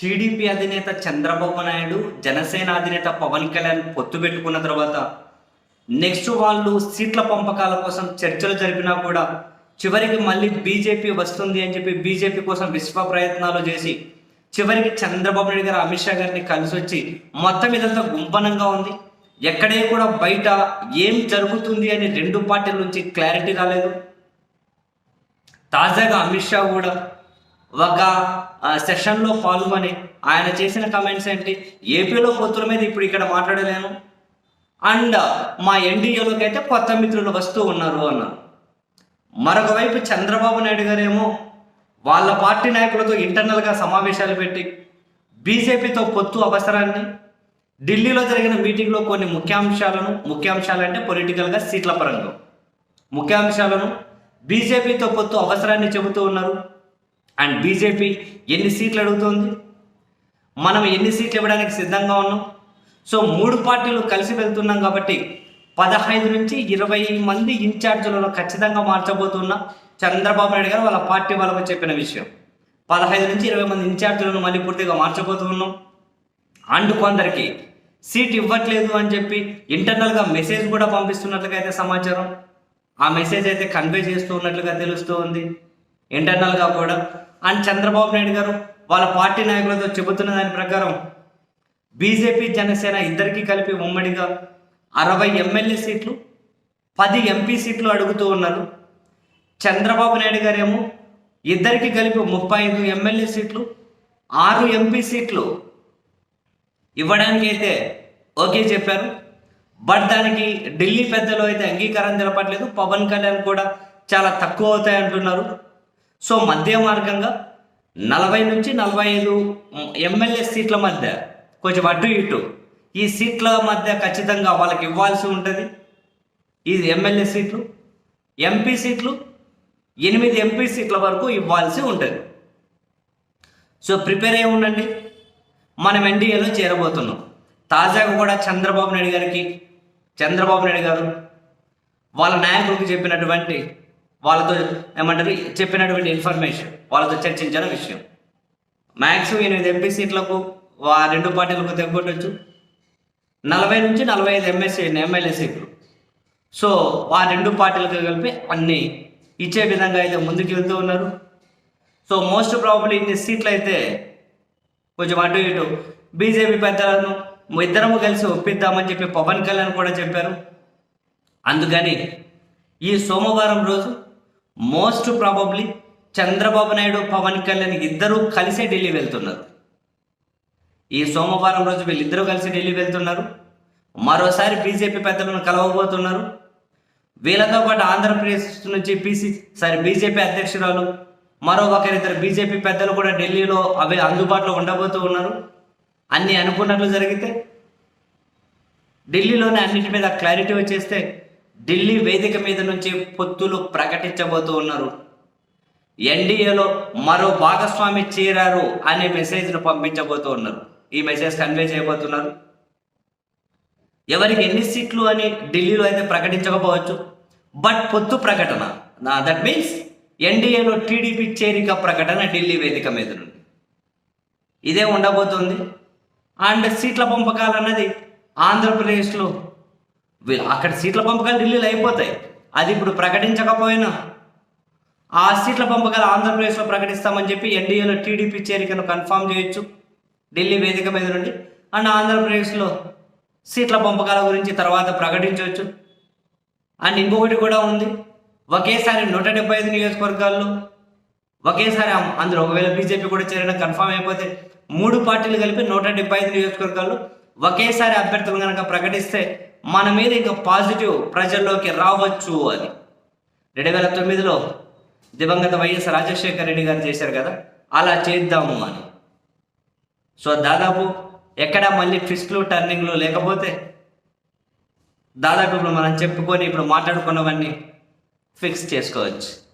TDP అధినేత చంద్రబాబు నాయుడు జనసేన అధినేత పవన్ కళ్యాణ్ పొత్తు పెట్టుకున్న తర్వాత నెక్స్ట్ వాళ్ళు సీట్ల పంపకాల కోసం చర్చలు జరిపినా కూడా చివరికి మళ్ళీ బీజేపీ వస్తుంది అని చెప్పి బీజేపీ కోసం విశ్వ ప్రయత్నాలు చేసి చివరికి చంద్రబాబు నాయుడు గారు అమిత్ షా గారిని కలిసి వచ్చి మొత్తం ఇదంతా గుంపనంగా ఉంది. ఎక్కడే కూడా బయట ఏం జరుగుతుంది అని రెండు పార్టీల నుంచి క్లారిటీ రాలేదు. తాజాగా అమిత్ షా కూడా ఒక సెషన్లో పాల్గొని ఆయన చేసిన కమెంట్స్ ఏంటి? ఏపీలో పొత్తుల మీద ఇప్పుడు ఇక్కడ మాట్లాడలేను. అండ్ మా ఎన్డీఏలోకి అయితే కొత్త మిత్రులు వస్తూ ఉన్నారు అన్నారు మరొక వైపు చంద్రబాబు నాయుడు గారేమో వాళ్ళ పార్టీ నాయకులతో ఇంటర్నల్గా సమావేశాలు పెట్టి బీజేపీతో పొత్తు అవసరాన్ని ఢిల్లీలో జరిగిన మీటింగ్లో కొన్ని ముఖ్యాంశాలను ముఖ్యాంశాలు అంటే పొలిటికల్గా సీట్ల పరంగా. ముఖ్యాంశాలను బీజేపీతో పొత్తు అవసరాన్ని చెబుతూ ఉన్నారు. అండ్ బీజేపీ ఎన్ని సీట్లు అడుగుతోంది? మనం ఎన్ని సీట్లు ఇవ్వడానికి సిద్ధంగా ఉన్నాం? సో మూడు పార్టీలు కలిసి వెళ్తున్నాం కాబట్టి పదహైదు నుంచి ఇరవై మంది ఇన్ఛార్జీలలో ఖచ్చితంగా మార్చబోతున్నా చంద్రబాబు నాయుడు గారు వాళ్ళ పార్టీ వాళ్ళకు చెప్పిన విషయం. పదహైదు నుంచి ఇరవై మంది ఇన్ఛార్జీలను మళ్ళీ పూర్తిగా మార్చబోతున్నాం. అండ్ కొందరికి సీట్ ఇవ్వట్లేదు అని చెప్పి ఇంటర్నల్గా మెసేజ్ కూడా పంపిస్తున్నట్లుగా అయితే సమాచారం. ఆ మెసేజ్ అయితే కన్వే చేస్తూ ఉన్నట్లుగా తెలుస్తూ ఉంది ఇంటర్నల్గా కూడా అండ్ చంద్రబాబు నాయుడు గారు వాళ్ళ పార్టీ నాయకులతో చెబుతున్న దాని ప్రకారం బీజేపీ జనసేన ఇద్దరికీ కలిపి ఉమ్మడిగా అరవై ఎమ్మెల్యే సీట్లు పది ఎంపీ సీట్లు అడుగుతూ ఉన్నారు. చంద్రబాబు నాయుడు గారేమో ఇద్దరికి కలిపి ముప్పై ఐదు ఎమ్మెల్యే సీట్లు ఆరు ఎంపీ సీట్లు ఇవ్వడానికి అయితే ఓకే చెప్పారు. బట్ దానికి ఢిల్లీ పెద్దలు అయితే అంగీకారం తెలపట్లేదు. పవన్ కళ్యాణ్ కూడా చాలా తక్కువ అవుతాయి అంటున్నారు. సో మధ్య మార్గంగా నలభై నుంచి నలభై ఐదు ఎమ్మెల్యే సీట్ల మధ్య కొంచెం అటు ఇటు ఈ సీట్ల మధ్య ఖచ్చితంగా వాళ్ళకి ఇవ్వాల్సి ఉంటుంది. ఈ ఎమ్మెల్యే సీట్లు ఎంపీ సీట్లు ఎనిమిది ఎంపీ సీట్ల వరకు ఇవ్వాల్సి ఉంటుంది. సో ప్రిపేర్ అయి ఉండండి. మనం ఎన్డీఏలో చేరబోతున్నాం. తాజాగా కూడా చంద్రబాబు నాయుడు గారికి చంద్రబాబు నాయుడు గారు వాళ్ళ నాయకులకు చెప్పినటువంటి వాళ్ళతో ఏమంటారు చెప్పినటువంటి ఇన్ఫర్మేషన్ వాళ్ళతో చర్చించిన విషయం. మ్యాక్సిమం ఎనిమిది ఎంపీ సీట్లకు ఆ రెండు పార్టీలకు తెగొట్టచ్చు నలభై నుంచి నలభై ఐదు ఎంఎస్సీ ఎమ్మెల్యే సీట్లు. సో ఆ రెండు పార్టీలకు కలిపి అన్ని ఇచ్చే విధంగా అయితే ముందుకు వెళ్తూ ఉన్నారు. సో మోస్ట్ ప్రాబబ్లీ ఇన్ని సీట్లు అయితే కొంచెం అటు ఇటు బీజేపీ పెద్దలను ఇద్దరము కలిసి ఒప్పిద్దామని చెప్పి పవన్ కళ్యాణ్ కూడా చెప్పారు. అందుకని ఈ సోమవారం రోజు మోస్ట్ ప్రాబబ్లీ చంద్రబాబు నాయుడు పవన్ కళ్యాణ్ ఇద్దరూ కలిసే ఢిల్లీ వెళ్తున్నారు. ఈ సోమవారం రోజు వీళ్ళిద్దరూ కలిసి ఢిల్లీ వెళ్తున్నారు. మరోసారి బీజేపీ పెద్దలను కలవబోతున్నారు. వీళ్ళతో పాటు ఆంధ్రప్రదేశ్ నుంచి పీసీ సారీ బీజేపీ అధ్యక్షురాలు మరో ఒకరిద్దరు బీజేపీ పెద్దలు కూడా ఢిల్లీలో అవి అందుబాటులో ఉండబోతూ ఉన్నారు. అన్ని అనుకున్నట్లు జరిగితే ఢిల్లీలోనే అన్నిటి మీద క్లారిటీ వచ్చేస్తే ఢిల్లీ వేదిక మీద నుంచి పొత్తులు ప్రకటించబోతూ ఉన్నారు. ఎన్డీఏలో మరో భాగస్వామి చేరారు అనే మెసేజ్ను పంపించబోతూ ఉన్నారు. ఈ మెసేజ్ కన్వే చేయబోతున్నారు. ఎవరికి ఎన్ని సీట్లు అని ఢిల్లీలో అయితే ప్రకటించకపోవచ్చు. బట్ పొత్తు ప్రకటన. దట్ మీన్స్ ఎన్డీఏలో టీడీపీ చేరిక ప్రకటన ఢిల్లీ వేదిక మీద నుండి. ఇదే ఉండబోతుంది. అండ్ సీట్ల పంపకాలు అన్నది ఆంధ్రప్రదేశ్లో అక్కడ సీట్ల పంపకాలు ఢిల్లీలో అయిపోతాయి. అది ఇప్పుడు ప్రకటించకపోయినా ఆ సీట్ల పంపకాలు ఆంధ్రప్రదేశ్లో ప్రకటిస్తామని చెప్పి ఎన్డీఏలో టీడీపీ చేరికను కన్ఫామ్ చేయొచ్చు. ఢిల్లీ వేదిక మీద నుండి. అండ్ ఆంధ్రప్రదేశ్లో సీట్ల పంపకాల గురించి తర్వాత ప్రకటించవచ్చు. అండ్ ఇంకొకటి కూడా ఉంది. ఒకేసారి నూట డెబ్బై ఐదు నియోజకవర్గాల్లో ఒకేసారి అందులో ఒకవేళ బీజేపీ కూడా చేరడం కన్ఫామ్ అయిపోతే మూడు పార్టీలు కలిపి నూట డెబ్బై ఐదు నియోజకవర్గాల్లో ఒకేసారి అభ్యర్థులు కనుక ప్రకటిస్తే మన మీద ఇంకా పాజిటివ్ ప్రజల్లోకి రావచ్చు అని. రెండు వేల తొమ్మిదిలో దివంగత వైఎస్ రాజశేఖర రెడ్డి గారు చేశారు కదా అలా చేద్దాము అని. సో దాదాపు ఎక్కడ మళ్ళీ ట్విస్ట్లు టర్నింగ్లు లేకపోతే దాదాపు ఇప్పుడు మనం చెప్పుకొని ఇప్పుడు మాట్లాడుకున్నవన్నీ ఫిక్స్ చేసుకోవచ్చు.